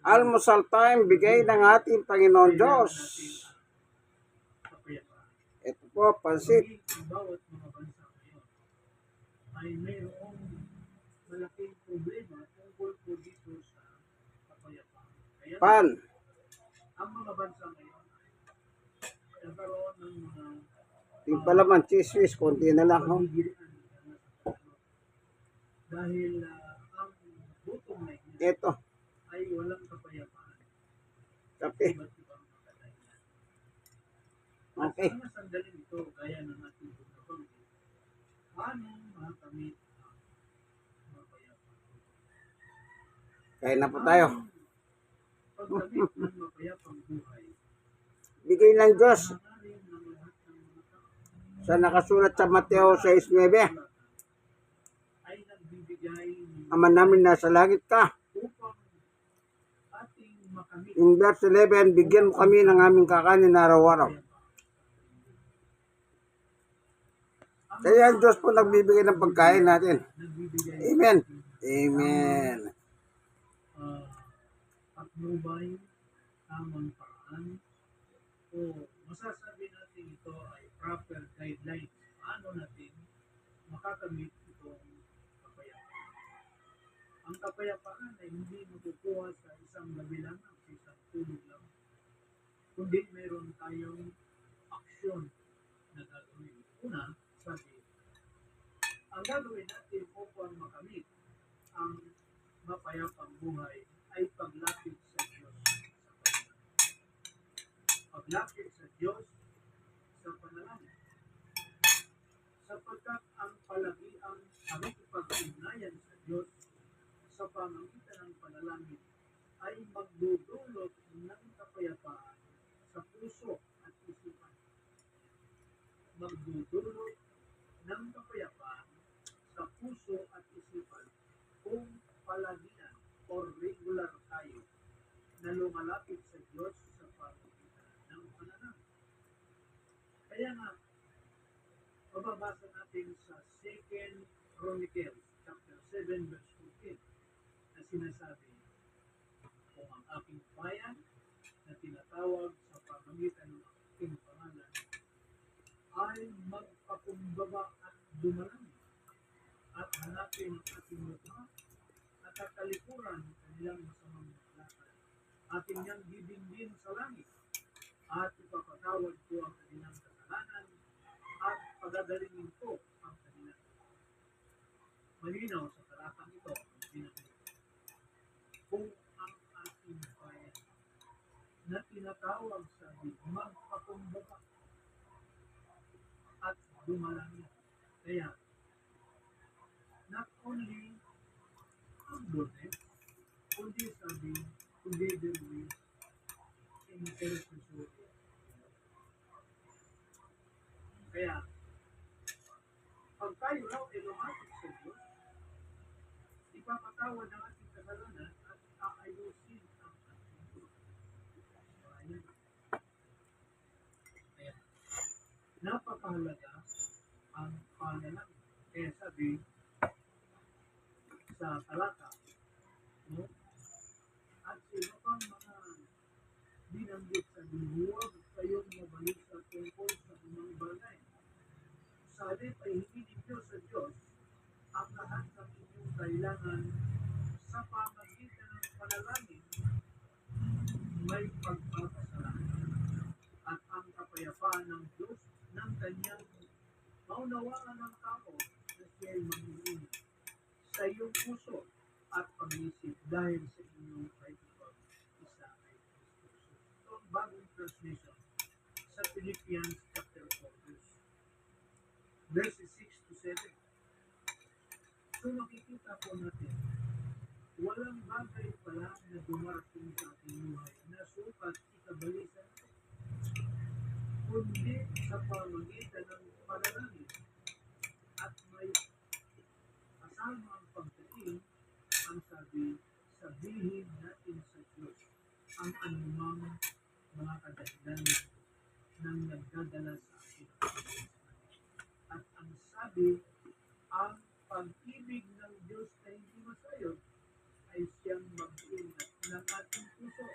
Almusal time, bigay ng ating Panginoon Diyos. Ito po, pansit. Ay mayroong malaking problema tungkol po dito sa kapayapaan. Kaya Pan. ang mga bansa ngayon ay nagkaroon ng mga cheese whiz, konti na lang. Pagigilian dahil ah, ang butong na ito ay walang. Kape. Okay. Sandaling ito, gaya ng ating paano makamit Kain na po tayo. Bigay ng Diyos sa nakasulat sa Mateo 6.9. ay nagbibigay ng Ama namin nasa langit ka. upang Yung verse 11, bigyan mo kami ng aming kakanin araw-araw. Kaya ang Diyos po nagbibigay ng pagkain natin. Amen. Amen. patnubay, tamang paraan, o masasabi natin ito ay proper guidelines. Paano natin makakamit itong? Ang kapayapaan ay hindi makukuha sa isang gabi lang, sa isang tulog lang, kundi mayroon tayong aksyon na gagawin. Una, sabi, ang gagawin natin upang makamit ang mapayapang buhay ay paglapit sa Diyos sa panalangin. Paglapit sa Diyos sa panalangin. Sapagkat ang palagiang pakikipag-ugnayan sa Diyos sa pamamagitan ng panalangin ay magdudulot ng kapayapaan sa puso at isipan. Magdudulot ng kapayapaan sa puso at isipan kung palagian o regular tayo na lumalapit sa Diyos sa pamamagitan ng panalangin. Kaya nga, mababasa natin sa 2 Chronicles chapter 7 verse 14 na sinasabi, kung ang aking bayan na tinatawag sa pamamagitan ng aking pangalan ay magpakumbaba at dumalangin at hanapin ang ating mukha at kakalikuran ng kanilang masamang lakad. Ating niyang bibingin sa langit at ipapatawad ko ang kanilang kasalanan at pagagalingin ko ang kanilang malinaw sa talatang ito ang sinabi kung ang ating bayan na tinatawag sa magpakumbaba at dumalangin. Kaya, not only humbleness, kundi sabi, together with intercessory. Kaya, pag tayo raw ay lumapit sa Diyos, ipapatawad ang ating kasalanan at aayusin ang ating bayan. Kaya, napakahalaga ang panalangin. Kaya sabi sa talata, no? At sino pang mga binanggit sa huwag kayong mabalik sa tungkol sa mga bagay. Sabi ay hindi ninyo sa Diyos ang lahat ng inyong kailangan sa pamagitan ng panalangin may pagpapasalamat at ang kapayapaan ng Diyos ng kanyang maunawaan ng tao na siya'y mag-iingat sa iyong puso at pag-isip dahil sa inyong kaibigan isa ay Kristo. Ito ang bagong translation sa Philippians chapter 4 verse verses 6 to 7. So makikita po natin, walang bagay pala na dumarating sa ating buhay na sukat ikabalisan kundi sa pamagitan ng panalangin at may kasama ang pagdating ang sabi, sabihin natin sa Diyos ang anumang mga kadahilan ng nagdadala sa atin. At ang sabi, ang pag-ibig ng Diyos na hindi masayod ay siyang mag-ingat na ng ating puso.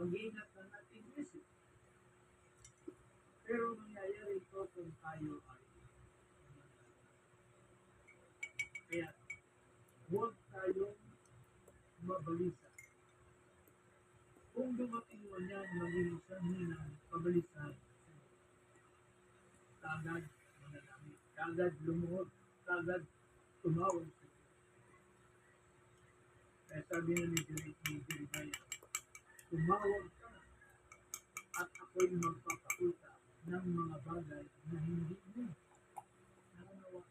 Mag-ingat ng ating isip. Pero mangyayari ito kung tayo ay kaya huwag tayong mabalisa. Kung dumating mo niyan maging sanhi ng pabalisan, kagad manalangin, kagad lumuhod, kagad tumawag sa Diyos. Kaya sabi na ni Jeremiah, tumawag ka at ako'y magpapakita ng mga bagay na hindi mo nananawa.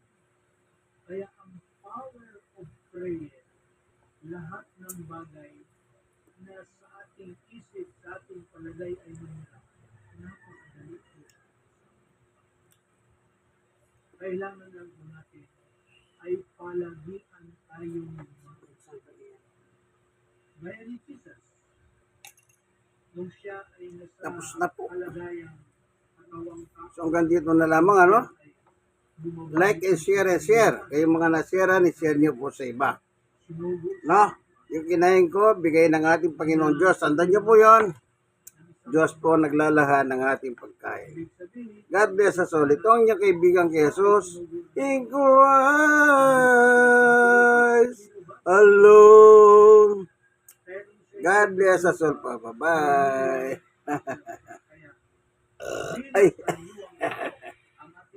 Kaya ang power of prayer, lahat ng bagay na sa ating isip, sa ating palagay ay mahirap. Napakadali po. Kailangan lang po natin ay palagian tayong mga Gaya ni Jesus, nung siya ay nasa Tapos na po. kalagayang katawang tao, So hanggang dito na lamang ano. Like and share and share. Kayo mga na-share, ni-share nyo po sa iba. No? Yung kinain ko, bigay ng ating Panginoon Diyos. Tandaan nyo po yon. Diyos po naglalahan ng ating pagkain. God bless us all. Ito ang kaibigan kay Jesus. In Christ alone. God bless us all. Bye-bye. kaya, Ay.